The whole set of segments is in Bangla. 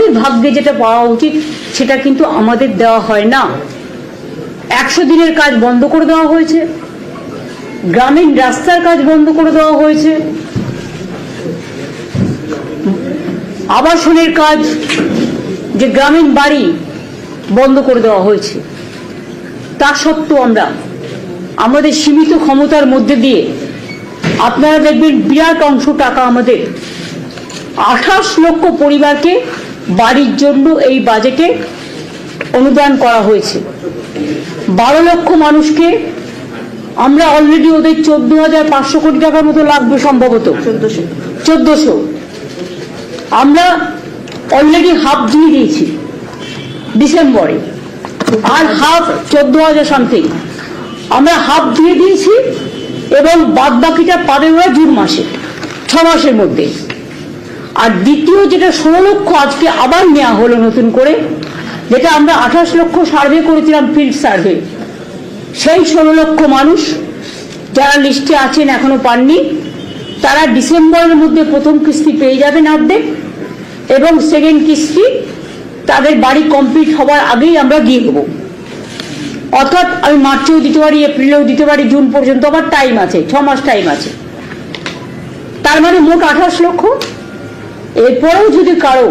আমাদের ভাগ্যে যেটা পাওয়া উচিত, সেটা কিন্তু আমাদের দেওয়া হয় না। একশো দিনের কাজ বন্ধ করে দেওয়া হয়েছে। গ্রামীণ রাস্তার কাজ বন্ধ করে দেওয়া হয়েছে। আবাসনের কাজ, যে গ্রামীণ বাড়ি বন্ধ করে দেওয়া হয়েছে। তা সত্ত্বেও আমরা, আমাদের সীমিত ক্ষমতার মধ্যে দিয়ে আপনারা দেখবেন বিরাট অংশ টাকা আমাদের আঠাশ লক্ষ পরিবারকে বাড়ির জন্য এই বাজেটে অনুদান করা হয়েছে। বারো লক্ষ মানুষকে আমরা অলরেডি ওদের চোদ্দ হাজার পাঁচশো কোটি টাকার মতো লাগবে সম্ভবত। চোদ্দশো। আমরা অলরেডি হাফ দিয়ে দিয়েছি ডিসেম্বরে। আর হাফ চোদ্দ হাজার সামথিং আমরা হাফ দিয়ে দিয়েছি এবং বাদ বাকিটা পাবে ওরা জুন মাসে ছ মাসের মধ্যে। আর দ্বিতীয় যেটা ষোলো লক্ষ আজকে আবার নেওয়া হলো নতুন করে, যেটা আমরা আঠাশ লক্ষ সার্ভে করেছিলাম ফিল্ড সার্ভে। সেই ষোলো লক্ষ মানুষ যারা লিস্টে আছেন, এখনও পাননি, তারা ডিসেম্বরের মধ্যে প্রথম কিস্তি পেয়ে যাবেন অর্ধেক এবং সেকেন্ড কিস্তি তাদের বাড়ি কমপ্লিট হওয়ার আগেই আমরা দিয়ে দেবো। অর্থাৎ আমি মার্চেও দিতে পারি, এপ্রিলেও দিতে পারি, জুন পর্যন্ত আমার টাইম আছে, ছ মাস টাইম আছে। তার মানে মোট আঠাশ লক্ষ এরপরেও যদি কারও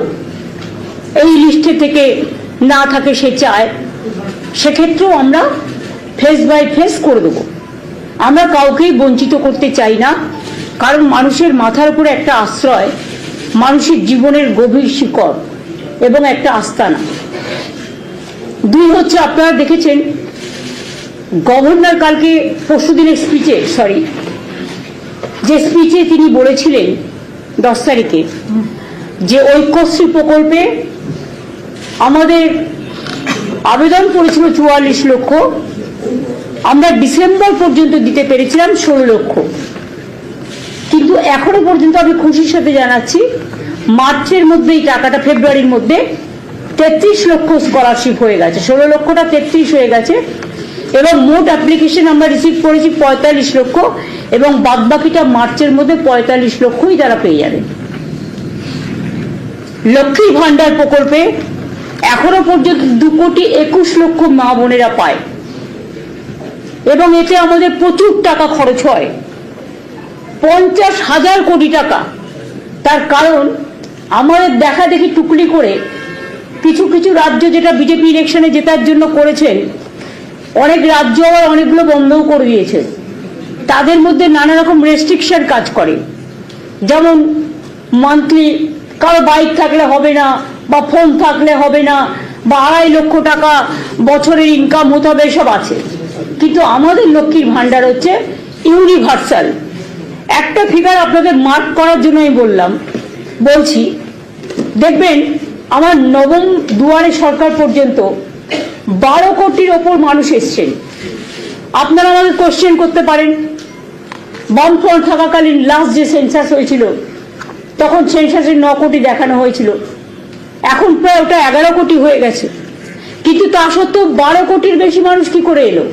এই লিস্টে থেকে না থাকে সে চায়, সেক্ষেত্রেও আমরা ফেস বাই ফেস করে দেবো। আমরা কাউকেই বঞ্চিত করতে চাই না, কারণ মানুষের মাথার উপরে একটা আশ্রয় মানুষের জীবনের গভীর শিকড় এবং একটা আস্তানা। দুই হচ্ছে আপনারা দেখেছেন, গভর্নর কালকে পরশু দিনের স্পিচে সরি যে স্পিচে তিনি বলেছিলেন দশ তারিখে। যে ঐক্যশ্রী প্রকল্পে আমাদের আবেদন করেছিল চুয়াল্লিশ লক্ষ, আমরা ডিসেম্বর পর্যন্ত দিতে পেরেছিলাম ষোলো লক্ষ। কিন্তু এখনও পর্যন্ত আমি খুশির সাথে জানাচ্ছি, মার্চের মধ্যে এই টাকাটা, ফেব্রুয়ারির মধ্যে তেত্রিশ লক্ষ স্কলারশিপ হয়ে গেছে। ষোলো লক্ষটা তেত্রিশ হয়ে গেছে। এবং মোট অ্যাপ্লিকেশন আমরা রিসিভ করেছি পঁয়তাল্লিশ লক্ষ এবং বাদবাকিটা মার্চের মধ্যে পঁয়তাল্লিশ লক্ষই তারা পেয়ে যাবে। লক্ষ্মী ভান্ডার প্রকল্পে এখনও পর্যন্ত দু কোটি একুশ লক্ষ মা বোনেরা পায় এবং এতে আমাদের প্রচুর টাকা খরচ হয়। পঞ্চাশ হাজার কোটি টাকা। তার কারণ আমাদের দেখা দেখি টুকলি করে কিছু কিছু রাজ্য যেটা বিজেপি ইলেকশনে জেতার জন্য করেছেন অনেক রাজ্য আবার অনেকগুলো বন্ধও করে দিয়েছে। তাদের মধ্যে নানা রকম রেস্ট্রিকশন কাজ করে। যেমন মান্থলি কারও বাইক থাকলে হবে না, বা ফোন থাকলে হবে না, বা আড়াই লক্ষ টাকা বছরের ইনকাম হতে হবে সব আছে। কিন্তু আমাদের লক্ষ্মীর ভান্ডার হচ্ছে ইউনিভার্সাল একটা ফিগার আপনাদের মার্ক করার জন্য আমি বললাম। বলছি, দেখবেন, আমার নবম দুয়ারে সরকার পর্যন্ত বারো কোটির ওপর মানুষ এসছেন। আপনারা আমাকে কোশ্চেন করতে পারেন। বামফ্রন্ট থাকাকালীন লাস্ট যে সেন্সাস হয়েছিল, তখন সেন্সাসে ন কোটি দেখানো হয়েছিল। এখন প্রায় ওটা এগারো কোটি হয়ে গেছে। কিন্তু তা সত্ত্বেও বারো কোটির বেশি মানুষ কি করে এলো?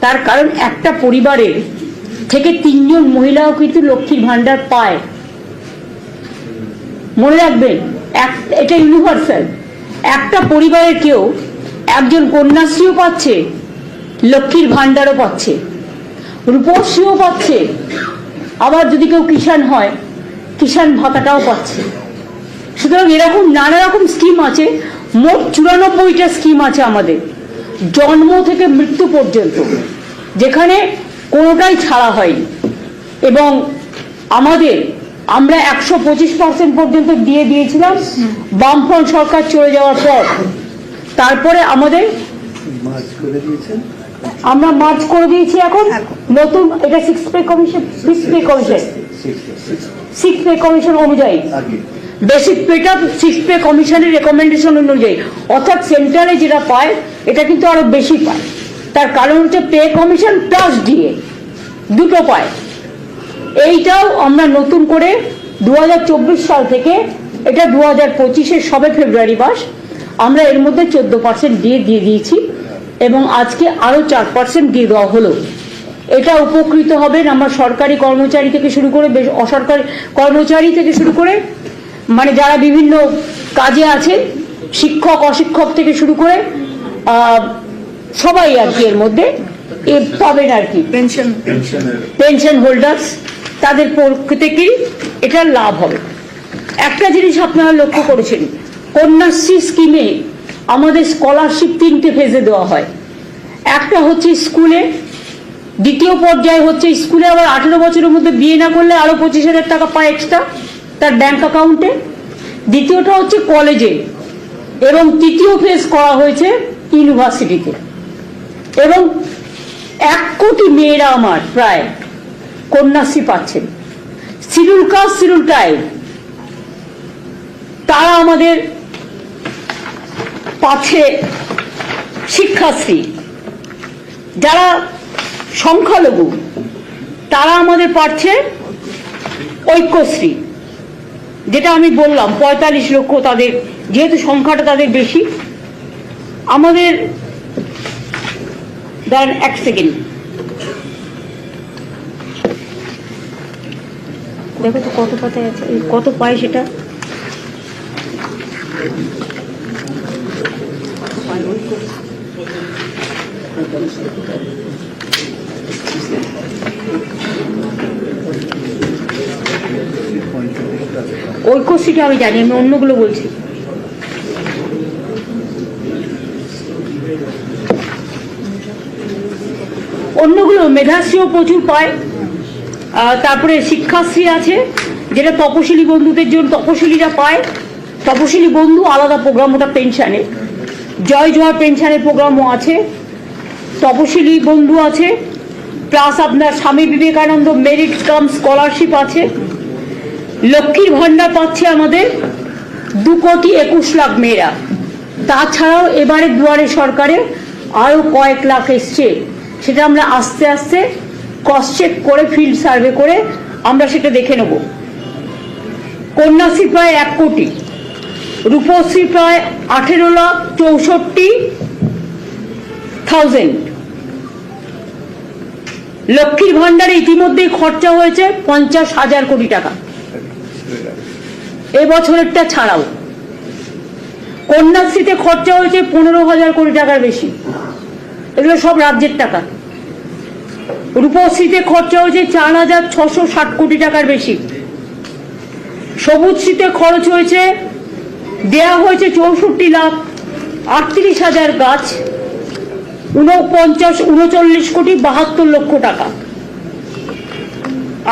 তার কারণ একটা পরিবারের থেকে তিনজন মহিলাও কিন্তু লক্ষ্মীর ভান্ডার পায়। মনে রাখবেন এটা ইউনিভার্সাল একটা পরিবারের কেউ একজন কন্যাশ্রীও পাচ্ছে, লক্ষ্মীর ভান্ডারও পাচ্ছে, রূপশ্রীও পাচ্ছে, আবার যদি কেউ কিষাণ হয়, কিষাণ ভাতাটাও পাচ্ছে। সুতরাং এরকম নানা রকম স্কিম আছে, মোট চুরানব্বইটা স্কিম আছে আমাদের, জন্ম থেকে মৃত্যু পর্যন্ত, যেখানে কোনোটাই ছাড়া হয়নি। এবং আমাদের, আমরা একশো পঁচিশ পার্সেন্ট পর্যন্ত দিয়ে দিয়েছিলাম, বামফ্রন্ট সরকার চলে যাওয়ার পর তারপরে আমাদের মার্চ করে দিয়েছেন। আমরা মার্চ করে দিয়েছি এখন। নতুন এটা six pay commission six pay commission six pay commission অনুযায়ী। আগে। বেসিক পেটা সিক্স পে কমিশনের রেকমেন্ডেশন অনুযায়ী। অর্থাৎ সেন্টারে যেটা পায় এটা কিন্তু আরও বেশি পায়। তার কারণ হচ্ছে পে কমিশন প্লাস ডিএ দুটো পায়। এইটাও আমরা নতুন করে দু হাজার চব্বিশ সাল থেকে এটা দু হাজার পঁচিশের সবে ফেব্রুয়ারি মাস আমরা এর মধ্যে চোদ্দ পার্সেন্ট দিয়ে দিয়ে দিয়েছি এবং আজকে আরও চার পার্সেন্ট দিয়ে দেওয়া হলো। এটা উপকৃত হবেন আমার সরকারি কর্মচারী থেকে শুরু করে বেশ অসরকারি কর্মচারী থেকে শুরু করে মানে যারা বিভিন্ন কাজে আছেন শিক্ষক অশিক্ষক থেকে শুরু করে আহ, সবাই আর কি এর মধ্যে এ পাবেন আর কি। পেনশন পেনশন হোল্ডার্স তাদের প্রত্যেকেই এটা লাভ হবে। একটা জিনিস আপনারা লক্ষ্য করেছেন কন্যাশ্রী স্কিমে আমাদের স্কলারশিপ তিনটে ফেজে দেওয়া হয়। একটা হচ্ছে স্কুলে দ্বিতীয় পর্যায়ে হচ্ছে স্কুলে আবার আঠেরো বছরের মধ্যে বিয়ে না করলে আরও পঁচিশ হাজার টাকা পায় এক্সট্রা তার ব্যাংক অ্যাকাউন্টে দ্বিতীয়টা হচ্ছে কলেজে এবং তৃতীয় ফেজ করা হয়েছে ইউনিভার্সিটিতে এবং এক কোটি মেয়েরা আমার প্রায় কন্যাশ্রী পাচ্ছেন শিডিউল কাস্ট শিডিউল ট্রাইব তারা আমাদের পাচ্ছে শিক্ষাশ্রী। যারা সংখ্যালঘু, তারা আমাদের পাচ্ছে ঐক্যশ্রী। যেটা আমি বললাম, পঁয়তাল্লিশ লক্ষ তাদের, যেহেতু সংখ্যাটা তাদের বেশি, আমাদের দাঁড়ান এক সেকেন্ড। দেখো তো কত পাতায় আছে, কত পায় সেটা? ঐক্যশ্রীটা আমি জানি, আমি অন্যগুলো বলছি। অন্যগুলো, মেধাশ্রীও প্রচুর পায়। তারপরে শিক্ষাশ্রী আছে, যেটা তপশিলি বন্ধুদের জন্য তপশিলিরা পায়। তপশিলি বন্ধু আলাদা প্রোগ্রাম ওটা পেনশনে জয় জয় পেনশনের প্রোগ্রামও আছে, তপশিলি বন্ধু আছে, প্লাস আপনার স্বামী বিবেকানন্দ মেরিট কাম স্কলারশিপ আছে, লক্ষ্মীর ভাণ্ডার পাচ্ছে আমাদের দু কোটি একুশ লাখ মেয়েরা। তাছাড়াও এবারে দুয়ারে সরকারে আরও কয়েক লাখ এসছে, সেটা আমরা আস্তে আস্তে ক্রস চেক করে ফিল্ড সার্ভে করে আমরা সেটা দেখে নেব। কন্যাশ্রী প্রায় এক কোটি। রূপশ্রী প্রায় আঠেরো লাখ চৌষট্টি থাউজেন্ড লক্ষ্মীর ভাণ্ডারে ইতিমধ্যেই খরচা হয়েছে পঞ্চাশ হাজার কোটি টাকা। এবছরেরটা ছাড়াও কন্যাশ্রীতে খরচা হয়েছে পনেরো হাজার কোটি টাকার বেশি। এগুলো সব রাজ্যের টাকা। রূপশ্রীতে খরচা হয়েছে চার হাজার ছশো ষাট কোটি টাকার বেশি। সবুজ সবুজশ্রীতে খরচ হয়েছে দেয়া হয়েছে চৌষট্টি লাখ আটত্রিশ হাজার গাছ উনপঞ্চাশ উনচল্লিশ কোটি বাহাত্তর লক্ষ টাকা।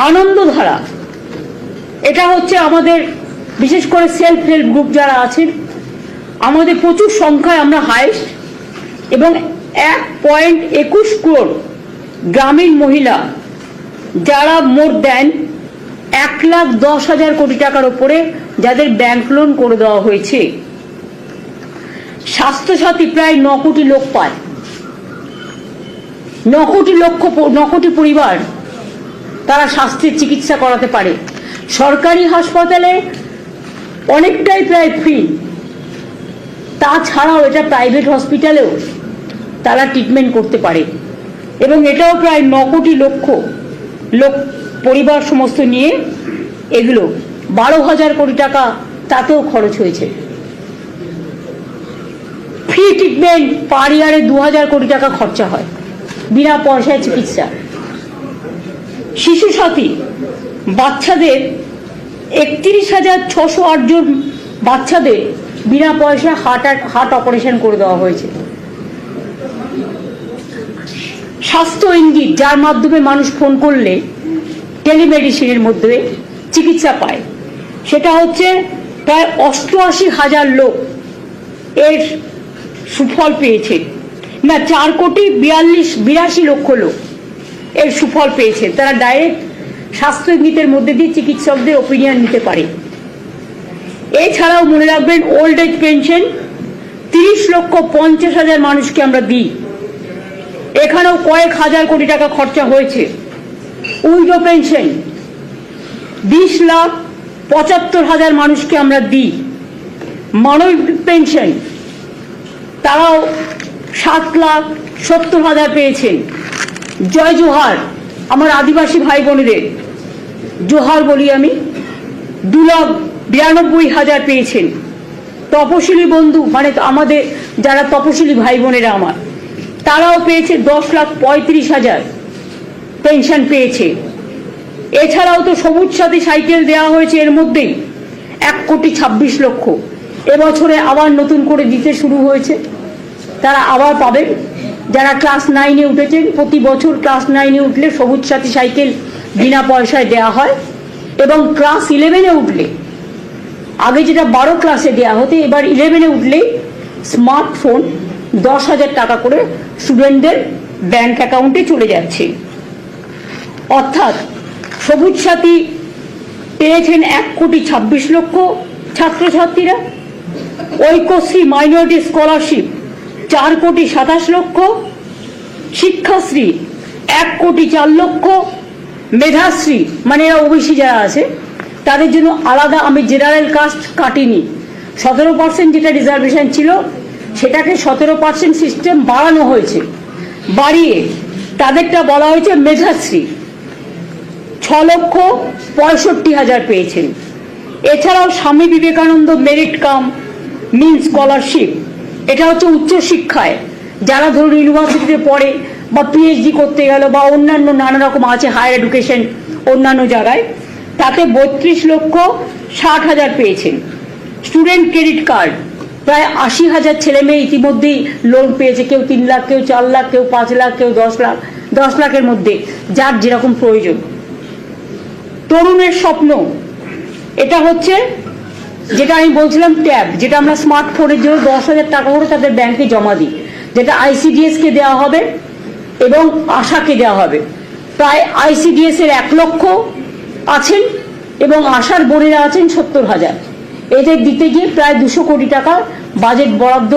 আনন্দধারা, এটা হচ্ছে আমাদের, বিশেষ করে সেলফ হেল্প গ্রুপ যারা আছেন, আমাদের প্রচুর সংখ্যায় আমরা হাইস্ট এবং এক পয়েন্ট একুশ ক্রোড় গ্রামীণ মহিলা যারা মোট দেন এক লাখ দশ হাজার কোটি টাকার ওপরে যাদের ব্যাংক লোন করে দেওয়া হয়েছে। স্বাস্থ্যসাথী প্রায় ন কোটি লোক পায়। ন কোটি লক্ষ ন কোটি পরিবার তারা স্বাস্থ্যের চিকিৎসা করাতে পারে। সরকারি হাসপাতালে অনেকটাই প্রায় ফ্রি তাছাড়াও এটা প্রাইভেট হসপিটালেও তারা ট্রিটমেন্ট করতে পারে। এবং এটাও প্রায় ন কোটি লক্ষ লোক পরিবার সমস্ত নিয়ে এগুলো বারো হাজার কোটি টাকা তাতেও খরচ হয়েছে। ফ্রি ট্রিটমেন্ট পার ইয়ারে দু হাজার কোটি টাকা খরচা হয়, বিনা পয়সায় চিকিৎসা। শিশু সাথী বাচ্চাদের একত্রিশ হাজার ছশো আটজন বাচ্চাদের বিনা পয়সা হার্ট হার্ট অপারেশন করে দেওয়া হয়েছে। স্বাস্থ্য ইঙ্গিত, যার মাধ্যমে মানুষ ফোন করলে টেলিমেডিসিনের মধ্যে চিকিৎসা পায়। সেটা হচ্ছে প্রায় অষ্টআশি হাজার লোক এর সুফল পেয়েছে। না, চার কোটি বিয়াল্লিশ, বিরাশি লক্ষ লোক এর সুফল পেয়েছে। তারা ডাইরেক্ট স্বাস্থ্য ইঙ্গিতের মধ্যে দিয়ে চিকিৎসকদের ওপিনিয়ন নিতে পারে। এছাড়াও মনে রাখবেন ওল্ড এজ পেনশন তিরিশ লক্ষ পঞ্চাশ হাজার মানুষকে আমরা দিই। এখানেও কয়েক হাজার কোটি টাকা খরচা হয়েছে। Widow pension. বিশ লাখ পঁচাত্তর হাজার মানুষকে আমরা দিই। মানব পেনশন। তারাও সাত লাখ সত্তর হাজার পেয়েছেন জয় জোহার, আমার আদিবাসী ভাই বোনেদের জোহার বলি আমি, দু লাখ বিরানব্বই হাজার পেয়েছেন। তপশিলি বন্ধু মানে আমাদের যারা তপশিলি ভাই বোনেরা আমার, তারাও পেয়েছে দশ লাখ পঁয়ত্রিশ হাজার। পেনশন পেয়েছে। এছাড়াও তো সবুজ সাথী সাইকেল দেওয়া হয়েছে এর মধ্যেই। এক কোটি ছাব্বিশ লক্ষ। এবছরে আবার নতুন করে দিতে শুরু হয়েছে। তারা আবার পাবেন যারা ক্লাস নাইনে উঠেছেন প্রতি বছর ক্লাস নাইনে উঠলে সবুজ সাথী সাইকেল বিনা পয়সায় দেওয়া হয় এবং ক্লাস ইলেভেনে উঠলে, আগে যেটা বারো ক্লাসে দেওয়া হতো, এবার ইলেভেনে উঠলে স্মার্টফোন দশ হাজার টাকা করে স্টুডেন্টদের ব্যাংক অ্যাকাউন্টে চলে যাচ্ছে। অর্থাৎ সবুজ সাথী পেয়েছেন এক কোটি ছাব্বিশ লক্ষ ছাত্রছাত্রীরা, ঐক্যশ্রী মাইনরিটি স্কলারশিপ চার কোটি সাতাশ লক্ষ, শিক্ষাশ্রী এক কোটি চার লক্ষ, মেধাশ্রী মানে এরা ওবিসি যারা আছে, তাদের জন্য আলাদা আমি জেনারেল কাস্ট কাটিনি। সতেরো পার্সেন্ট যেটা রিজার্ভেশন ছিল, সেটাকে সতেরো পার্সেন্ট সিস্টেম বাড়ানো হয়েছে। বাড়িয়ে তাদেরটা বলা হয়েছে মেধাশ্রী। ছ লক্ষ পঁয়ষট্টি হাজার পেয়েছেন। এছাড়াও Swami Vivekananda merit cum means scholarship এটা হচ্ছে উচ্চশিক্ষায়। যারা ধরুন ইউনিভার্সিটিতে পড়ে বা পিএইচডি করতে গেল বা অন্যান্য নানা রকম আছে হায়ার এডুকেশন অন্যান্য জায়গায়, তাতে বত্রিশ লক্ষ ষাট হাজার পেয়েছেন। স্টুডেন্ট ক্রেডিট কার্ড প্রায় আশি হাজার ছেলে মেয়ে ইতিমধ্যেই লোন পেয়েছে। কেউ তিন লাখ, কেউ চার লাখ, কেউ পাঁচ লাখ, কেউ দশ লাখ, দশ লাখের মধ্যে, যার যেরকম প্রয়োজন। তরুণের স্বপ্ন। এটা হচ্ছে যেটা আমি বলছিলাম ট্যাব, যেটা আমরা স্মার্টফোনের জন্য দশ হাজার টাকা করে তাদের ব্যাংকে জমা দিই। যেটা আইসিডিএস কে দেওয়া হবে এবং আশাকে দেওয়া হবে। প্রায় আইসিডিএস এর এক লক্ষ আছেন এবং আশার বোনেরা আছেন সত্তর হাজার। এদের দিতে গিয়ে প্রায় দুশো কোটি টাকা বাজেট বরাদ্দ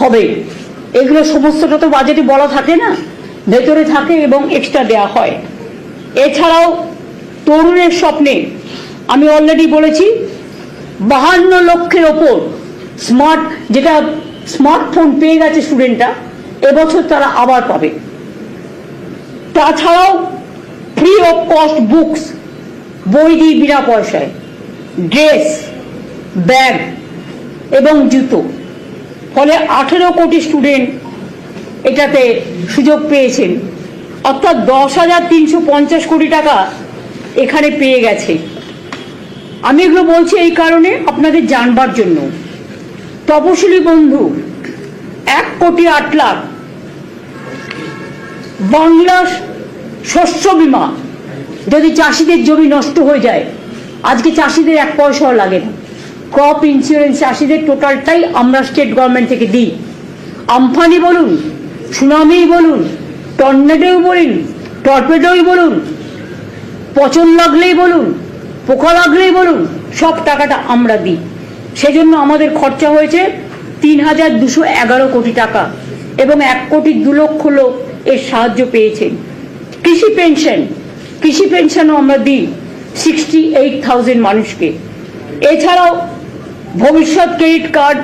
হবে। এগুলো সমস্তটা তো বাজেটে বলা থাকে না, ভেতরে থাকে এবং এক্সট্রা দেওয়া হয়। এছাড়াও তরুণের স্বপ্নে, আমি অলরেডি বলেছি, বাহান্ন লক্ষের ওপর স্মার্ট যেটা স্মার্টফোন পেয়ে গেছে স্টুডেন্টরা এবছর তারা আবার পাবে। তাছাড়াও ফ্রি অফ কস্ট বুকস বই দিই বিনা পয়সায় ড্রেস ব্যাগ এবং জুতো। ফলে আঠেরো কোটি স্টুডেন্ট এটাতে সুযোগ পেয়েছেন। অর্থাৎ দশ হাজার তিনশো পঞ্চাশ কোটি টাকা এখানে পেয়ে গেছে। আমি এগুলো বলছি এই কারণে আপনাদের জানবার জন্য। তপশিলি বন্ধু, এক কোটি আট লাখ। বাংলা শস্য বীমা। যদি চাষিদের জমি নষ্ট হয়ে যায়, আজকে চাষিদের এক পয়সাও লাগে না। ক্রপ ইন্স্যুরেন্স চাষিদের টোটালটাই আমরা স্টেট গভর্নমেন্ট থেকে দিই। আমফানি বলুন সুনামি বলুন টর্নেডোই বলুন টর্পেডোই বলুন পচন লাগলেই বলুন, পোকা লাগলেই বলুন, সব টাকাটা আমরা দিই। সেজন্য আমাদের খরচা হয়েছে তিন হাজার দুশো এগারো কোটি টাকা এবং এক কোটি দু লক্ষ লোক এর সাহায্য পেয়েছেন। কৃষি পেনশন, কৃষি পেনশনও আমরা দিই সিক্সটি এইট থাউজেন্ড মানুষকে। এছাড়াও ভবিষ্যৎ ক্রেডিট কার্ড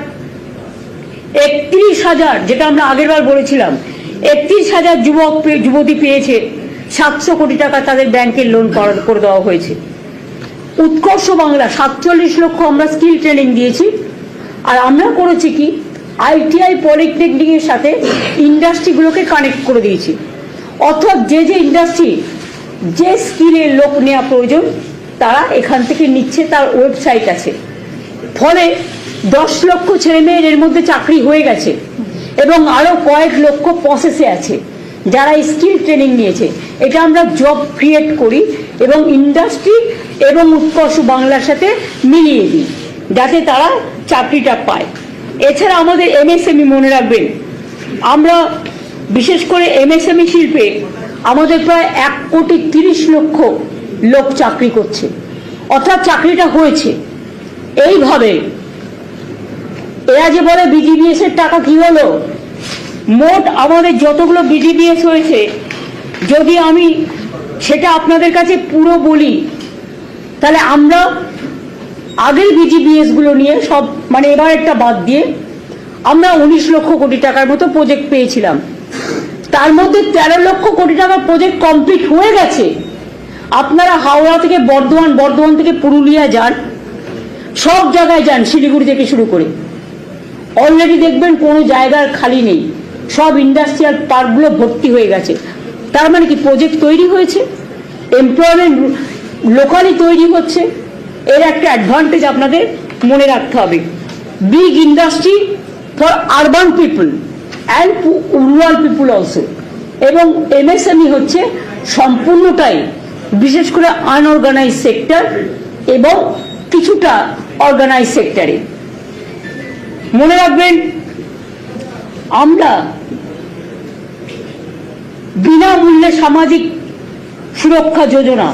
একত্রিশ হাজার, যেটা আমরা আগেরবার বলেছিলাম, একত্রিশ হাজার যুবক, যুবতী পেয়েছে। সাতশো কোটি টাকা তাদের ব্যাংকের লোন করে দেওয়া হয়েছে। উৎকর্ষ বাংলা, সাতচল্লিশ লক্ষ আমরা স্কিল ট্রেনিং দিয়েছি। আর আমরা করেছি কি? আইটিআই পলিটেকনিকের সাথে ইন্ডাস্ট্রিগুলোকে কানেক্ট করে দিয়েছি। অর্থাৎ যে যে ইন্ডাস্ট্রি যে স্কিলের লোক নেওয়া প্রয়োজন, তারা এখান থেকে নিচ্ছে, তার ওয়েবসাইট আছে। ফলে দশ লক্ষ ছেলে মেয়ের এর মধ্যে চাকরি হয়ে গেছে এবং আরও কয়েক লক্ষ প্রসেসে আছে। যারা স্কিল ট্রেনিং নিয়েছে, এটা আমরা জব ক্রিয়েট করি এবং ইন্ডাস্ট্রি এবং উৎকর্ষ বাংলার সাথে মিলিয়ে দিই, যাতে তারা চাকরিটা পায়। এছাড়া আমাদের এমএসএমই মনে রাখবেন, আমরা বিশেষ করে এমএসএমই শিল্পে আমাদের প্রায় এক কোটি তিরিশ লক্ষ লোক চাকরি করছে, অর্থাৎ চাকরিটা হয়েছে। এইভাবে, এরা যে বলে বিজিবিএস এর টাকা কি হলো? মোট আমাদের যতগুলো বিজিবিএস হয়েছে, যদি আমি সেটা আপনাদের কাছে পুরো বলি, তাহলে আমরা আগের বিজিবিএসগুলো নিয়ে সব মানে এবার একটা বাদ দিয়ে আমরা উনিশ লক্ষ কোটি টাকার মতো প্রজেক্ট পেয়েছিলাম। তার মধ্যে তেরো লক্ষ কোটি টাকার প্রজেক্ট কমপ্লিট হয়ে গেছে। আপনারা হাওড়া থেকে বর্ধমান বর্ধমান থেকে পুরুলিয়া যান, সব জায়গায় যান শিলিগুড়ি থেকে শুরু করে। অলরেডি দেখবেন কোনো জায়গার খালি নেই। সব ইন্ডাস্ট্রিয়াল পার্কগুলো ভর্তি হয়ে গেছে। তার মানে কি প্রজেক্ট তৈরি হয়েছে? এমপ্লয়মেন্ট লোকালি তৈরি হচ্ছে। এর একটা অ্যাডভান্টেজ আপনাদের মনে রাখতে হবে। Big industry for urban people and rural people also এবং এমএসএমই হচ্ছে সম্পূর্ণটাই, বিশেষ করে আনঅর্গানাইজ সেক্টর এবং কিছুটা অর্গানাইজ সেক্টরে মনে রাখবেন আমরা বিনামূল্যে সামাজিক সুরক্ষা যোজনা,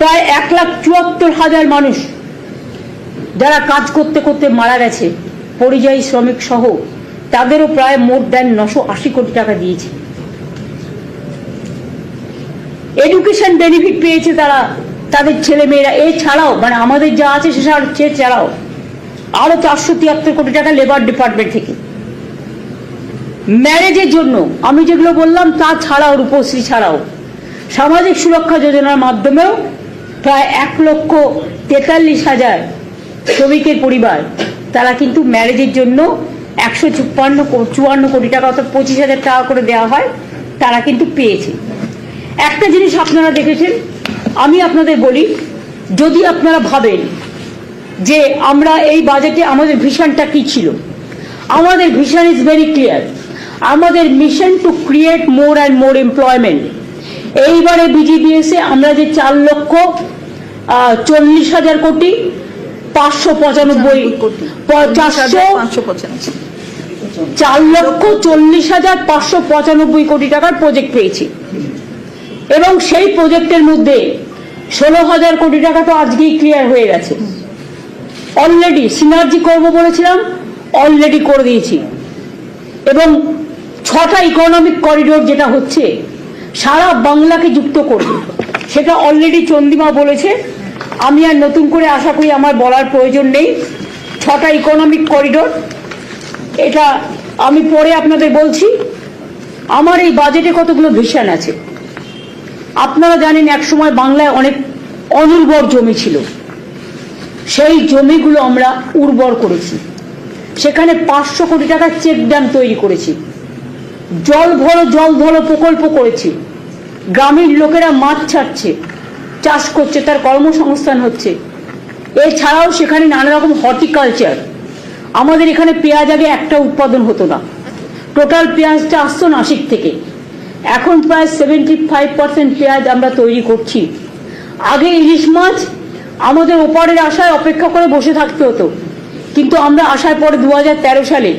প্রায় এক লাখ চুয়াত্তর হাজার মানুষ যারা কাজ করতে করতে মারা গেছে, পরিযায়ী শ্রমিক সহ, তাদেরও প্রায় মোট দেন নশো আশি কোটি টাকা দিয়েছে। এডুকেশন বেনিফিট পেয়েছে তারা, তাদের ছেলে মেয়েরা। এছাড়াও মানে আমাদের যা আছে সে ছাড়াও আরও চারশো তিয়াত্তর কোটি টাকা লেবার ডিপার্টমেন্ট থেকে। ম্যারেজের জন্য। আমি যেগুলো বললাম, তা ছাড়াও, রূপশ্রী ছাড়াও। সামাজিক সুরক্ষা যোজনার মাধ্যমেও প্রায় এক লক্ষ তেতাল্লিশ হাজার শ্রমিকের পরিবার, তারা কিন্তু ম্যারেজের জন্য একশো চুপ্পান্ন চুয়ান্ন কোটি টাকা অর্থাৎ পঁচিশ হাজার টাকা করে দেওয়া হয়, তারা কিন্তু পেয়েছে। একটা জিনিস আপনারা দেখেছেন, আমি আপনাদের বলি, যদি আপনারা ভাবেন যে আমরা এই বাজেটে আমাদের ভিশনটা কি ছিল, আমাদের ভিশন ইজ ভেরি ক্লিয়ার আমাদের mission to create more and more employment এইবারে বিজিবিএসে আমরা যে চার লক্ষ চল্লিশ হাজার কোটি, পাঁচশো পঁচানব্বই চার লক্ষ চল্লিশ হাজার পাঁচশো পঁচানব্বই কোটি টাকার প্রজেক্ট পেয়েছি। এবং সেই প্রজেক্টের মধ্যে ষোলো হাজার কোটি টাকা তো আজকেই ক্লিয়ার হয়ে গেছে। অলরেডি সিনার্জি করব বলেছিলাম অলরেডি করে দিয়েছি। এবং ছটা ইকোনমিক করিডোর যেটা হচ্ছে, সারা বাংলাকে যুক্ত করবে। সেটা অলরেডি চন্দিমা বলেছে। আমি আর নতুন করে আশা করি আমার বলার প্রয়োজন নেই। ছটা ইকোনমিক করিডোর এটা আমি পরে আপনাদের বলছি। আমার এই বাজেটে কতগুলো ভিশন আছে। আপনারা জানেন, একসময় বাংলায় অনেক অনুর্বর জমি ছিল। সেই জমিগুলো আমরা উর্বর করেছি। সেখানে পাঁচশো কোটি টাকার চেক ড্যাম তৈরি করেছি। জল ভরো, জল ধরো প্রকল্প করেছি। গ্রামের লোকেরা মাছ ছাড়ছে, চাষ করছে, তার কর্মসংস্থান হচ্ছে। এছাড়াও সেখানে নানা রকম হর্টিকালচার। আমাদের এখানে পেঁয়াজ আগে একটা উৎপাদন হতো না। টোটাল পেঁয়াজটা আসতো নাসিক থেকে। এখন প্রায় সেভেন্টি ফাইভ পার্সেন্ট পেঁয়াজ আমরা তৈরি করছি। আগে ইলিশ মাছ আমাদের ওপারের আশায় অপেক্ষা করে বসে থাকতে হতো। কিন্তু আমরা আসার পরে দু হাজার তেরো সালে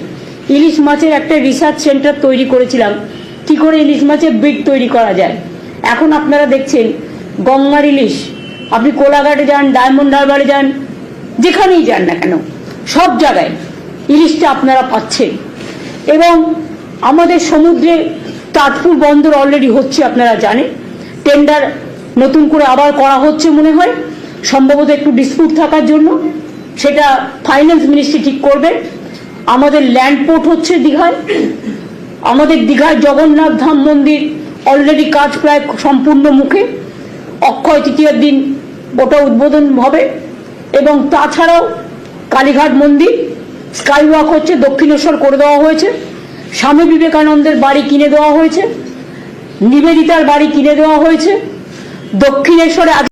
ইলিশ মাছের একটা রিসার্চ সেন্টার তৈরি করেছিলাম। কি করে ইলিশ মাছের ব্রিড তৈরি করা যায়? এখন আপনারা দেখছেন গঙ্গার ইলিশ। আপনি কোলাঘাটে যান, ডায়মন্ড হারবারে যান, যেখানেই যান না কেন, সব জায়গায় ইলিশটা আপনারা পাচ্ছেন। এবং আমাদের সমুদ্রে তাজপুর বন্দর অলরেডি হচ্ছে, আপনারা জানেন। টেন্ডার নতুন করে আবার করা হচ্ছে মনে হয়। সম্ভবত একটু ডিসপুট থাকার জন্য। সেটা ফাইন্যান্স মিনিস্ট্রি ঠিক করবে আমাদের ল্যান্ড পোর্ট হচ্ছে দীঘায়। আমাদের দীঘায় জগন্নাথ ধাম মন্দির অলরেডি কাজ প্রায় সম্পূর্ণ মুখে। অক্ষয় তৃতীয়ার দিন ওটা উদ্বোধন হবে এবং তাছাড়াও কালীঘাট মন্দির স্কাই ওয়াক হচ্ছে দক্ষিণেশ্বর করে দেওয়া হয়েছে। স্বামী বিবেকানন্দের বাড়ি কিনে দেওয়া হয়েছে। নিবেদিতার বাড়ি কিনে দেওয়া হয়েছে। দক্ষিণেশ্বরে